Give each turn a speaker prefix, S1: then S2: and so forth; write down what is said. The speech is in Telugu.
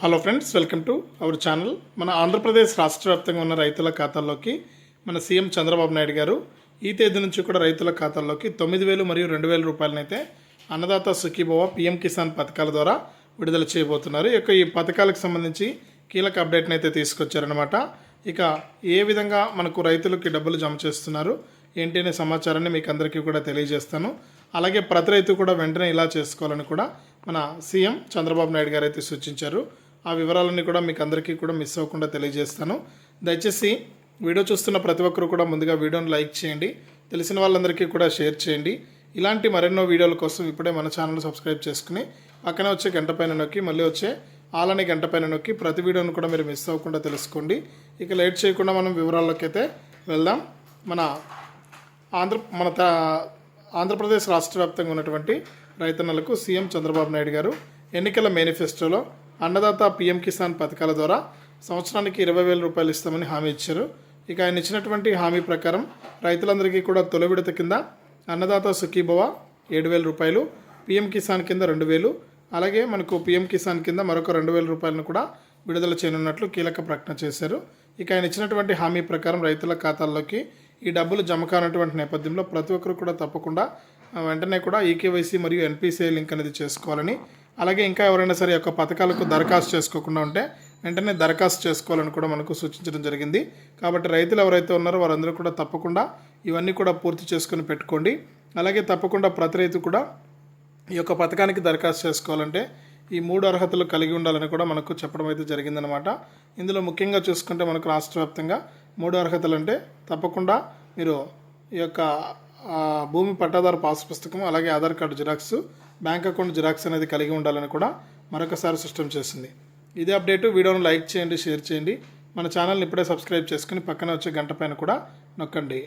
S1: Hello friends welcome to our channel మన ఆంధ్రప్రదేశ్ రాష్ట్ర వ్యాప్తంగా ఉన్న రైతుల ఖాతాల్లోకి మన సీఎం చంద్రబాబు నాయుడు గారు ఈ తేదీ నుంచి కూడా రైతుల ఖాతాల్లోకి తొమ్మిది వేలు మరియు రెండు వేల రూపాయలనైతే అన్నదాత సుఖీభవ పిఎం కిసాన్ పథకాల ద్వారా విడుదల చేయబోతున్నారు. ఈ యొక్క ఈ పథకాలకు సంబంధించి కీలక అప్డేట్ని అయితే తీసుకొచ్చారనమాట ఇక ఏ విధంగా మనకు రైతులకి డబ్బులు జమ చేస్తున్నారు ఏంటి అనే సమాచారాన్ని మీకు అందరికీ కూడా తెలియజేస్తాను. అలాగే ప్రతి రైతు కూడా వెంటనే ఇలా చేసుకోవాలని కూడా మన సీఎం చంద్రబాబు నాయుడు గారు అయితే సూచించారు. ఆ వివరాలన్నీ కూడా మీకు అందరికీ కూడా మిస్ అవ్వకుండా తెలియజేస్తాను. దయచేసి వీడియో చూస్తున్న ప్రతి ఒక్కరు కూడా ముందుగా వీడియోను లైక్ చేయండి తెలిసిన వాళ్ళందరికీ కూడా షేర్ చేయండి. ఇలాంటి మరెన్నో వీడియోల కోసం ఇప్పుడే మన ఛానల్ సబ్స్క్రైబ్ చేసుకుని పక్కనే వచ్చే గంట పైన నొక్కి మళ్ళీ వచ్చే ఆలని గంట పైన నొక్కి ప్రతి వీడియోను కూడా మీరు మిస్ అవ్వకుండా తెలుసుకోండి. ఇక లేట్ చేయకుండా మనం వివరాల్లోకి అయితే వెళ్దాం. మన ఆంధ్ర మన త- ఆంధ్రప్రదేశ్ రాష్ట్ర వ్యాప్తంగా ఉన్నటువంటి రైతన్నలకు సీఎం చంద్రబాబు నాయుడు గారు ఎన్నికల మేనిఫెస్టోలో అన్నదాత పీఎం కిసాన్ పథకాల ద్వారా సంవత్సరానికి ఇరవై వేల రూపాయలు ఇస్తామని హామీ ఇచ్చారు. ఇక ఆయన ఇచ్చినటువంటి హామీ ప్రకారం రైతులందరికీ కూడా తొలి విడత కింద అన్నదాత సుఖీభవ ఏడు వేల రూపాయలు పీఎం కిసాన్ కింద రెండు వేలు అలాగే మనకు పీఎం కిసాన్ కింద మరొక రెండు వేల రూపాయలను కూడా విడుదల చేయనున్నట్లు కీలక ప్రకటన చేశారు. ఇక ఆయన ఇచ్చినటువంటి హామీ ప్రకారం రైతుల ఖాతాల్లోకి ఈ డబ్బులు జమ కానటువంటి నేపథ్యంలో ప్రతి ఒక్కరు కూడా తప్పకుండా వెంటనే కూడా ఈకేవైసీ మరియు ఎన్పిసిఐ లింక్ అనేది చేసుకోవాలని అలాగే ఇంకా ఎవరైనా సరే యొక్క పథకాలకు దరఖాస్తు చేసుకోకుండా ఉంటే వెంటనే దరఖాస్తు చేసుకోవాలని కూడా మనకు సూచించడం జరిగింది. కాబట్టి రైతులు ఎవరైతే ఉన్నారో వారందరూ కూడా తప్పకుండా ఇవన్నీ కూడా పూర్తి చేసుకొని పెట్టుకోండి. అలాగే తప్పకుండా ప్రతి రైతు కూడా ఈ యొక్క పథకానికి దరఖాస్తు చేసుకోవాలంటే ఈ మూడు అర్హతలు కలిగి ఉండాలని కూడా మనకు చెప్పడం అయితే జరిగిందనమాట ఇందులో ముఖ్యంగా చూసుకుంటే మనకు రాష్ట్ర వ్యాప్తంగా మూడు అర్హతలు అంటే తప్పకుండా మీరు ఈ యొక్క భూమి పట్టాదారు పాస్ పుస్తకం అలాగే Aadhaar card xerox bank account xerox అనేది కలిగి ఉండాలని కూడా మరొకసారి స్పష్టం చేసింది. ఇదే అప్డేటు వీడియోను లైక్ చేయండి షేర్ చేయండి. మన ఛానల్ని ఇప్పుడే సబ్స్క్రైబ్ చేసుకుని పక్కన వచ్చే గంట పైన కూడా నొక్కండి.